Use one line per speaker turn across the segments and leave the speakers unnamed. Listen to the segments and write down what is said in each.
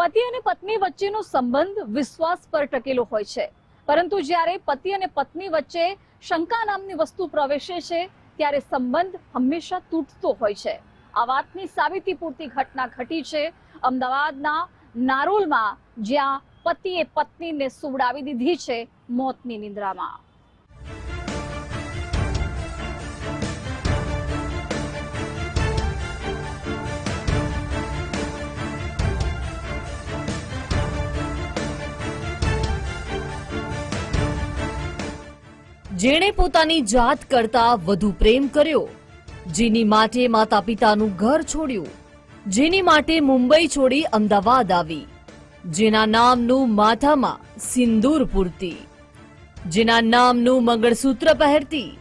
પતિ અને પત્ની વચ્ચેનો સંબંધ વિશ્વાસ પર ટકેલો હોય છે. પરંતુ જ્યારે પતિ અને પત્ની વચ્ચે શંકા નામની વસ્તુ પ્રવેશે છે, ત્યારે સંબંધ હંમેશા તૂટતો હોય છે. આ વાતની સાબિતી પૂરતી ઘટના ઘટી છે. અમદાવાદના નારોલમાં જ્યાં પતિએ પત્નીને સુવડાવી દીધી છે મોતની નિંદ્રામાં.
જેણે પોતાની જાત કરતા વધુ પ્રેમ કર્યો. જેની માટે માતા પિતાનું ઘર છોડ્યું. જેની માટે મુંબઈ છોડી અમદાવાદ આવી. જેના નામનું માથામાં સિંદૂર પૂરતી. જેના નામનું મંગળસૂત્ર પહેરતી.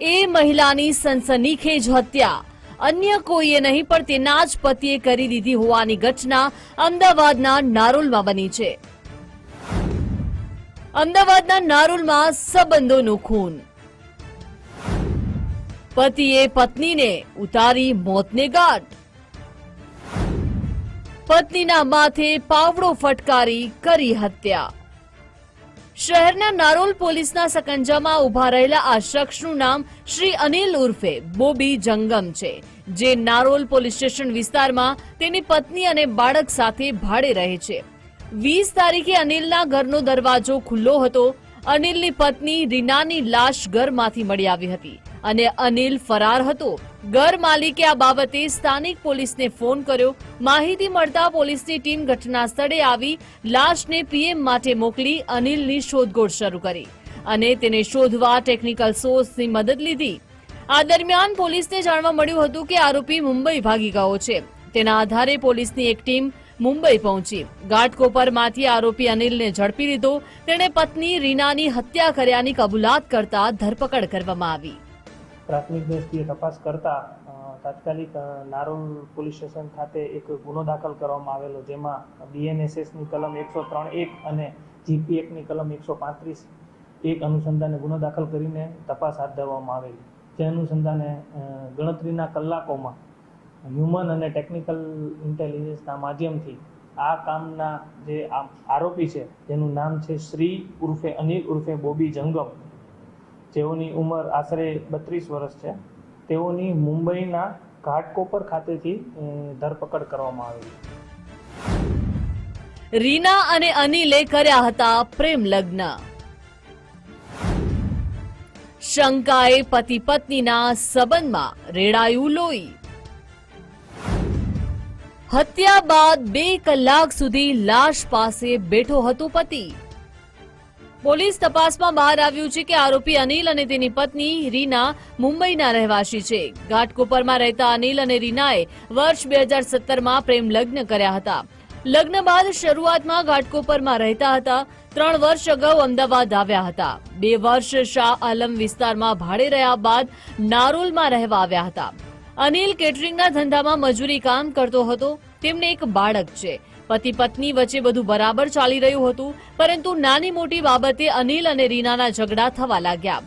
એ મહિલાની સનસનીખેજ હત્યા. અન્ય કોઈએ નહીં, પણ તેના જ પતિએ કરી દીધી હોવાની ઘટના અમદાવાદના નારોલમાં બની છે. અમદાવાદના નારોલમાં સંબંધોનું ખૂન. પતિએ પત્નીને ઉતારી મોતને ગાંઠ. પત્નીના માથે પાવડો ફટકારી કરી હત્યા. શહેરના નારોલ પોલીસના સકંજામાં ઊભા રહેલા આ શખ્સનું નામ શ્રી અનિલ ઉર્ફે બોબી જંગમ છે, જે નારોલ પોલીસ સ્ટેશન વિસ્તારમાં તેની પત્ની અને બાળક સાથે ભાડે રહે છે. વીસ તારીખે અનિલના ઘરનો દરવાજો ખુલ્લો હતો. અનિલની પત્ની રીનાની લાશ ઘરમાંથી મળી આવી હતી અને અનિલ ફરાર હતો. ઘર માલિકે આ બાબતે સ્થાનિક પોલીસને ફોન કર્યો. માહિતી મળતા પોલીસની ટીમ ઘટના સ્થળે આવી, લાશને પીએમ માટે મોકલી અનિલની શોધખોળ શરૂ કરી અને તેને શોધવા ટેકનિકલ સોર્સની મદદ લીધી. આ દરમિયાન પોલીસને જાણવા મળ્યું હતું કે આરોપી મુંબઈ ભાગી ગયો છે. તેના આધારે પોલીસની એક ટીમ મુંબઈ પહોંચી. ઘાટકોપરમાંથી આરોપી અનિલને ઝડપી લીધો. તેણે પત્ની રીનાની હત્યા કર્યાની કબૂલાત કરતા ધરપકડ કરવામાં આવી.
પ્રાથમિક દ્રષ્ટિએ તપાસ કરતા તાત્કાલિક નારોલ પોલીસ સ્ટેશન ખાતે એક ગુનો દાખલ કરવામાં આવેલો, જેમાં બીએનએસએસની કલમ એકસો ત્રણ એક અને જીપી એકની કલમ એકસો પાંત્રીસ એક અનુસંધાને ગુનો દાખલ કરીને તપાસ હાથ ધરવામાં આવેલી. જે અનુસંધાને ગણતરીના કલાકોમાં હ્યુમન અને ટેકનિકલ ઇન્ટેલિજન્સના માધ્યમથી આ કામના જે આરોપી છે, જેનું નામ છે શ્રી ઉર્ફે અનિલ ઉર્ફે બોબી જંગમ, જેઓની ઉંમર આશરે બત્રીસ વર્ષ છે. તેઓની મુંબઈના ઘાટકોપર ખાતેથી ધરપકડ કરવામાં આવેલી
રીના અને અનિલે કર્યા હતા પ્રેમ લગ્ન. શંકાએ પતિ પત્નીના સંબંધમાં રેડાયું લોહી. હત્યા બાદ બે કલાક સુધી લાશ પાસે બેઠો હતો પતિ. પોલીસ તપાસમાં બહાર આવ્યું છે કે આરોપી અનિલ અને તેની પત્ની રીના મુંબઈના રહેવાસી છે. ઘાટકોપરમાં રહેતા અનિલ અને રીનાએ વર્ષ બે હજાર સત્તરમાં પ્રેમ લગ્ન કર્યા હતા. લગ્ન બાદ શરૂઆતમાં ઘાટકોપરમાં રહેતા હતા. ત્રણ વર્ષ અગાઉ અમદાવાદ આવ્યા હતા. બે વર્ષ શાહ આલમ વિસ્તારમાં ભાડે રહ્યા બાદ નારોલમાં રહેવા આવ્યા હતા. અનિલ કેટરિંગના ધંધામાં મજૂરી કામ કરતો હતો. તેમને એક બાળક છે. પતિ પત્ની વચ્ચે બધું બરાબર ચાલી રહ્યું હતું, પરંતુ નાની મોટી બાબતે અનિલ અને રીનાના ઝઘડા થવા લાગ્યા.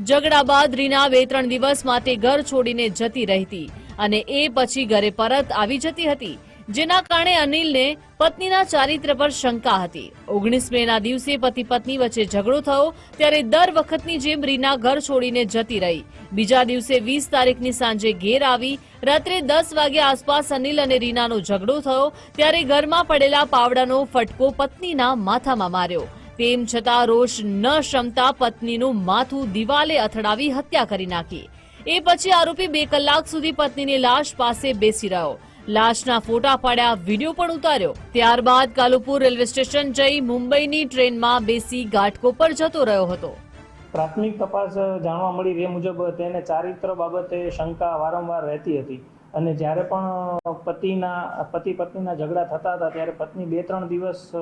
ઝઘડા બાદ રીના બે ત્રણ દિવસ માટે ઘર છોડીને જતી રહેતી અને એ પછી ઘરે પરત આવી જતી હતી. જેના કારણે અનિલને પત્નીના ચારિત્ર પર શંકા હતી. ઓગણીસ મે ના દિવસે પતિ પત્ની વચ્ચે ઝઘડો થયો, ત્યારે દર વખતની જેમ રીના ઘર છોડીને જતી રહી. બીજા દિવસે વીસ તારીખની સાંજે ઘેર આવી, રાત્રે દસ વાગ્યા આસપાસ અનિલ અને રીનાનો ઝઘડો થયો, ત્યારે ઘરમાં પડેલા પાવડાનો ફટકો પત્નીના માથામાં માર્યો. તેમ છતાં રોષ ન ક્ષમતા પત્નીનું માથું દિવાલે અથડાવી હત્યા કરી નાખી. એ પછી આરોપી બે કલાક સુધી પત્નીની લાશ પાસે બેસી રહ્યો. લાશના ફોટા પાડ્યા, વીડિયો પણ ઉતાર્યો. ત્યારબાદ કાલુપુર રેલવે સ્ટેશન જઈ મુંબઈની ટ્રેનમાં બેસી ઘાટકોપર જતો રહ્યો હતો.
પ્રાથમિક તપાસ જાણવા મળી એ મુજબ તેને ચારિત્ર બાબતે શંકા વારંવાર રહેતી હતી. અને જ્યારે પણ પતિના, પતિ પત્નીના ઝઘડા થતા હતા, ત્યારે પત્ની બે ત્રણ દિવસ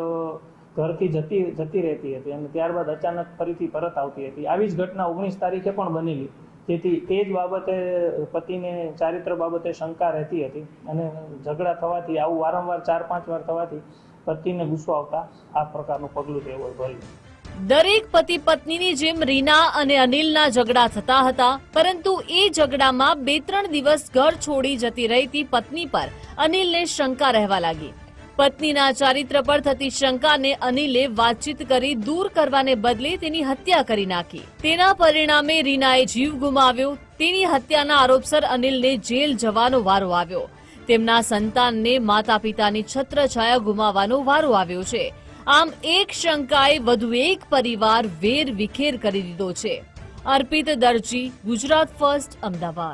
ઘરથી જતી જતી રહેતી હતી. અને ત્યારબાદ અચાનક ફરીથી પરત આવતી હતી. આવી જ ઘટના ઓગણીસ તારીખે પણ બનેલી. જેથી તે જ બાબતે પતિને ચારિત્ર બાબતે શંકા રહેતી હતી અને ઝઘડા થવાથી, આવું વારંવાર ચાર પાંચ વાર થવાથી પતિને ગુસ્સો આવતા આ પ્રકારનું પગલું તેઓએ ભર્યું.
દરેક પતિ પત્નીની જેમ રીના અને અનિલના ઝઘડા થતા હતા, પરંતુ એ ઝઘડામાં બે ત્રણ દિવસ ઘર છોડી જતી રહેતી પત્ની પર અનિલને શંકા રહેવા લાગી. પત્નીના ચારિત્ર પર થતી શંકાને અનિલે વાતચીત કરી દૂર કરવાને બદલે તેની હત્યા કરી નાખી. તેના પરિણામે રીનાએ જીવ ગુમાવ્યો. તેની હત્યાના આરોપસર અનિલને જેલ જવાનો વારો આવ્યો. તેમના સંતાનને માતા પિતાની છત્રછાયા ગુમાવવાનો વારો આવ્યો છે. આમ એક શંકાએ વધુ એક પરિવાર વેર વિખેર કરી દીધો છે. અર્પિત દરજી, ગુજરાત ફર્સ્ટ, અમદાવાદ.